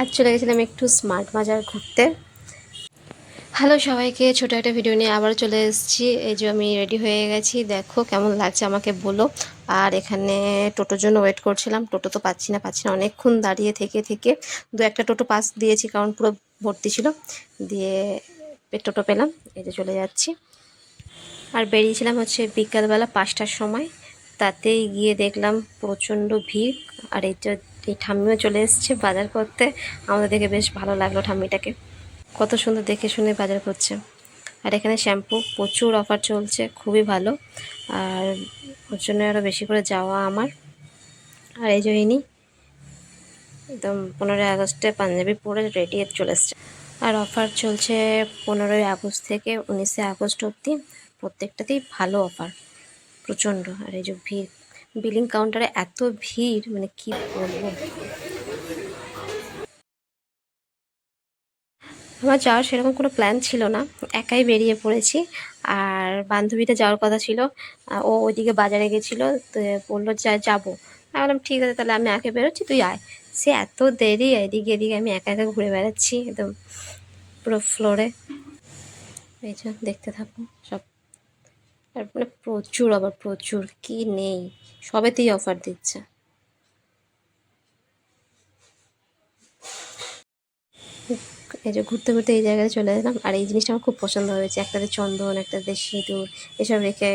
আজ চলে গেছিলাম একটু স্মার্ট বাজার ঘুরতে। হ্যালো সবাইকে, ছোটো একটা ভিডিও নিয়ে আবার চলে এসেছি। এই যে আমি রেডি হয়ে গেছি। দেখো কেমন লাগছে আমাকে বলো। আর এখানে টোটোর জন্য ওয়েট করছিলাম। টোটো তো পাচ্ছি না পাচ্ছি না। অনেকক্ষণ দাঁড়িয়ে থেকে থেকে দু একটা টোটো পাস দিয়েছি, কারণ পুরো ভর্তি ছিল। দিয়ে টোটো পেলাম। এই যে চলে যাচ্ছি। আর বেরিয়েছিলাম হচ্ছে বিকালবেলা পাঁচটার সময়। তাতেই গিয়ে দেখলাম প্রচণ্ড ভিড়। আর এই যে এই ঠাম্মিও চলে এসছে বাজার করতে। আমাদের দেখে বেশ ভালো লাগল ঠাম্মিটাকে। কত সুন্দর দেখে শুনে বাজার করছে। আর এখানে শ্যাম্পু প্রচুর অফার চলছে, খুবই ভালো। আর ওর জন্য আরও বেশি করে যাওয়া আমার। আর এই ইনি একদম পনেরোই আগস্টে পাঞ্জাবি পরে রেডি চলে এসছে। আর অফার চলছে পনেরোই আগস্ট থেকে উনিশে আগস্ট অবধি। প্রত্যেকটাতেই ভালো অফার প্রচণ্ড। আর এই যে ভিড় বিলিং কাউন্টারে এত ভিড় মানে কি বলব? আমার যাওয়ার সেরকম কোনো প্ল্যান ছিল না। একাই বেরিয়ে পড়েছি। আর বান্ধবীটা যাওয়ার কথা ছিল। ও ওইদিকে বাজারে গেছিল, তো বলল, যা, যাব। আমি বললাম, ঠিক আছে, তাহলে আমি একে বেরোচ্ছি, তুই আয়। সে এত দেরি, এদিকে এদিকে আমি একা একা ঘুরে বেড়াচ্ছি, একদম পুরো ফ্লোরে এই দেখতে থাকো, সব আর মানে প্রচুর, আবার প্রচুর, কি নেই? সবেতেই অফার দিচ্ছে। এই যে ঘুরতে ঘুরতে এই জায়গায় চলে এলাম, আর এই জিনিসটা আমার খুব পছন্দ হয়েছে। একটাতে চন্দন একটাতে সিঁদুর এসব রেখে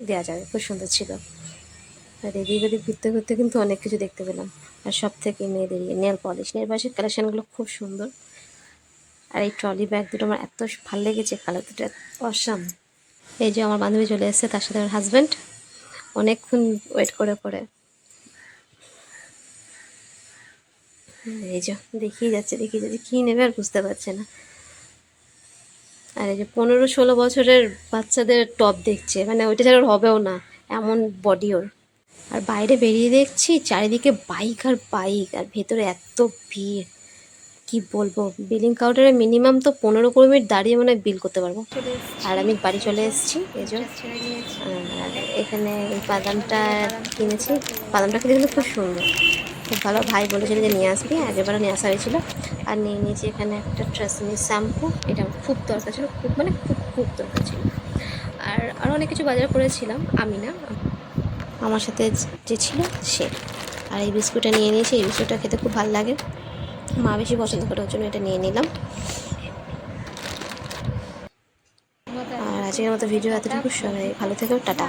দেওয়া যাবে, খুব সুন্দর ছিল। আর এদিক ওদিক ঘুরতে ঘুরতে কিন্তু অনেক কিছু দেখতে পেলাম। আর সব থেকে মেয়েদের নেল পলিশ। নেল পলিশের কালেকশানগুলো খুব সুন্দর। আর এই ট্রলি ব্যাগ দুটো আমার এত ভালো লেগেছে কালার দুটো অসাম। এই যে আমার বান্ধবী চলে এসেছে, তার সাথে আমার হাজব্যান্ড অনেকক্ষণ ওয়েট করে করে এই যে, দেখিয়ে যাচ্ছে দেখিয়ে যাচ্ছে, কী নেবে আর বুঝতে পারছে না। আর এই যে পনেরো ষোলো বছরের বাচ্চাদের টপ দেখছে মানে ওইটা ছাড়া হবেও না, এমন বডি ওর। আর বাইরে বেরিয়ে দেখছি, চারিদিকে বাইক আর বাইক আর ভেতরে এত ভিড়। কি বলব? বিলিং কাউন্টারে মিনিমাম তো পনেরো কুড়ি মিনিট দাঁড়িয়ে মনে বিল করতে পারব। আর আমি বাড়ি চলে এসেছি, এই জন্য এখানে এই বাদামটা কিনেছি। বাদামটা খেতে কিন্তু খুব সুন্দর। খুব ভালো ভাই বলেছিল যে নিয়ে আসবি, আগেরবারও নিয়ে আসা হয়েছিল। আর নিয়ে নিয়েছি এখানে একটা ট্রেসমি শ্যাম্পু এটা খুব দরকার ছিল, খুব মানে খুব খুব দরকার ছিল। আর আরও অনেক কিছু বাজার করেছিলাম, আমি না। আমার সাথে যে ছিল সে। আর এই বিস্কুটটা নিয়ে নিয়েছি, এই বিস্কুটটা খেতে খুব ভালো লাগে। মা বেশি পছন্দ করে, ওর জন্য এটা নিয়ে নিলাম। আর আজকের মতো ভিডিও এতটুকু। সবাই ভালো থেকো, টাটা।